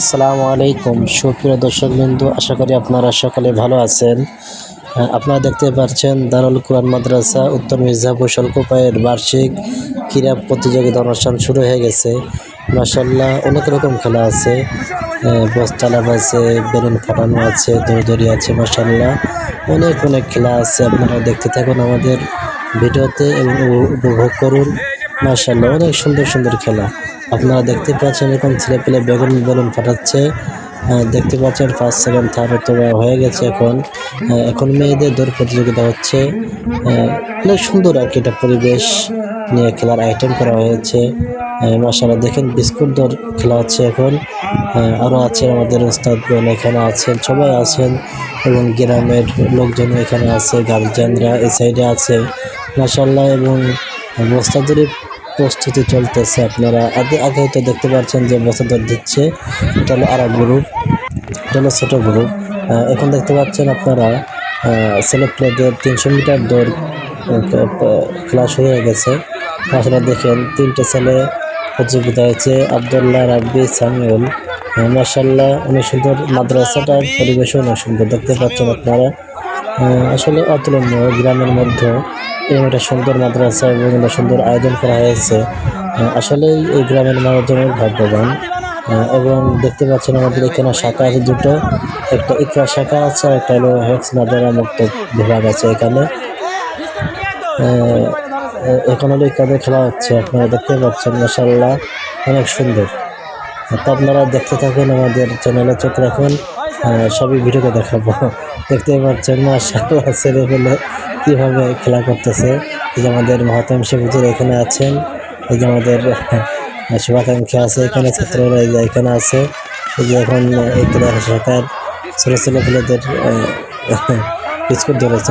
আসসালামু আলাইকুম। সুপ্রিয় দর্শক বিন্দু আশা করি আপনারা সকলে ভালো আছেন। আপনারা দেখতে পাচ্ছেন দারুল কোরআন মাদ্রাসা, উত্তর মির্জাপুর শল্কোপায়ের বার্ষিক ক্রীড়া প্রতিযোগিতা অনুষ্ঠান শুরু হয়ে গেছে। মাসাল্লাহ অনেক রকম খেলা আছে। বস্তালাভ আছে, বেলুন ফাটানো আছে দৌড়দৌড়ি আছে মাসাল্লাহ অনেক অনেক খেলা আছে। আপনারা দেখতে থাকুন আমাদের ভিডিওতে এবং উপভোগ করুন। মাসাল্লাহ অনেক সুন্দর সুন্দর খেলা। আপনারা দেখতে পাচ্ছেন এরকম ছেলে পেলে বেগুন বেলুন ফাটাচ্ছে। দেখতে পাচ্ছেন ফার্স্ট সেকেন্ড থার্ড তো হয়ে গেছে এখন। এখন মেয়েদের দৌড় প্রতিযোগিতা হচ্ছে। অনেক সুন্দর আর কি এটা পরিবেশ নিয়ে খেলার আইটেম করা হয়েছে। মাসাল্লাহ দেখেন বিস্কুট দৌড় খেলা হচ্ছে এখন। আরও আছেন আমাদের ওস্তাদগণ এখানে আছেন, সবাই আছেন এবং গ্রামের লোকজন এখানে আছে গার্জিয়ানরা এই সাইডে আছে। মাসাল্লাহ এবং বস্তাদুরি প্রস্তুতি চলতেছে আপনারা। আগে আগে হয়তো দেখতে পাচ্ছেন যে বস্তাদর দিচ্ছে। এটা হলো আর গ্রুপ এটা হলো ছোটো গ্রুপ এখন দেখতে পাচ্ছেন আপনারা ছেলে প্লেদের তিনশো মিটার দৌড় ক্লাস হয়ে গেছে। আসলে দেখেন, তিনটে ছেলে প্রতিযোগিতা হয়েছে। আবদুল্লাহ রাব্বি, সামিউল। মার্শাল্লাহ অনেক সুন্দর মাদ্রাসাটার পরিবেশও অনেক সুন্দর। দেখতে পাচ্ছেন আপনারা। আসলে অতুলনীয়। গ্রামের মধ্যে এরকম একটা সুন্দর মাদ্রাসা এবং সুন্দর আয়োজন করা হয়েছে। আসলেই এই গ্রামের মানুষজন অনেক ভাগ্যবান। এবং দেখতে পাচ্ছেন আমাদের এখানে শাখা আছে দুটো। একটা ইকরা শাখা আছে, আর একটা হলো হেক্স নাজারা মুক্ত বিভাগ আছে এখানে। এখন হলো ইকাদের খেলা হচ্ছে। আপনারা দেখতে পাচ্ছেন মাসাল্লাহ অনেক সুন্দর। তো আপনারা দেখতে থাকুন আমাদের চ্যানেলে চোখ রাখুন। সবই ভিডিওতে দেখাবো। দেখতে পাচ্ছেন মাসাল্লাহ ছেলে পেলে কীভাবে খেলা করতেছে। এই যে আমাদের মহাতাম হুজুর এখানে আছেন। এই যে আমাদের আহ, শুভাকাঙ্ক্ষী আছে এখানে ছাত্ররা এই যে এখানে আছে। এই যে এখন ক্রীড়া শাখার ছোটো ছেলে পেলেদের বিস্কুট ধরেছে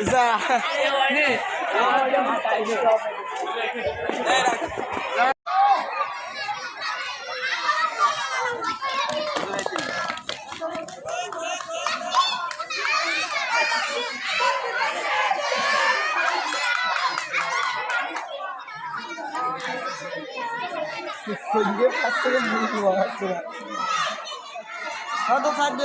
মাসাল্লাহ ঘুমাছে ঘুমাছে হয়তো থাকবে